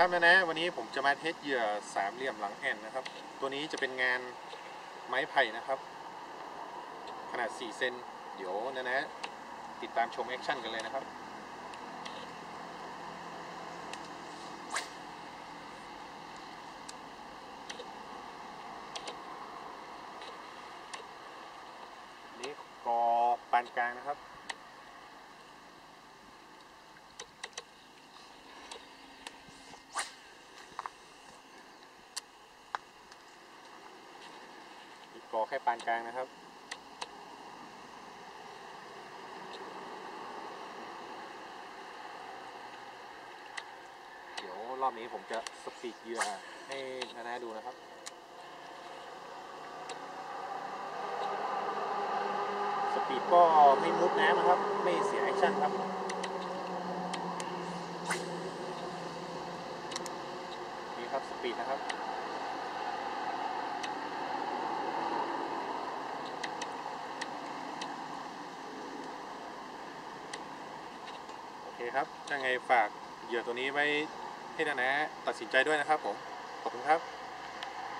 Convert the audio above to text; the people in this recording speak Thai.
ครับนะนะวันนี้ผมจะมาเทสเหยื่อสามเหลี่ยมหลังแอนนะครับ ตัวนี้จะเป็นงานไม้ไผ่นะครับ ขนาด 4 เซนเดี๋ยวนะนะติดตามชมแอคชั่นกันเลยนะครับนี่กอปานกลางนะครับ อีกกอแค่ปานกลางนะครับเดี๋ยวรอบนี้ผมจะสปีดเหยื่อให้นานาดูนะครับสปีดก็ไม่มุดน้ำนะครับ ไม่เสียแอคชั่นครับนี่ครับสปีดนะครับ เคครับยังไงฝากเหยื่อตัวนี้ไว้ให้นะนะตัดสินใจด้วยนะครับผม ขอบคุณครับ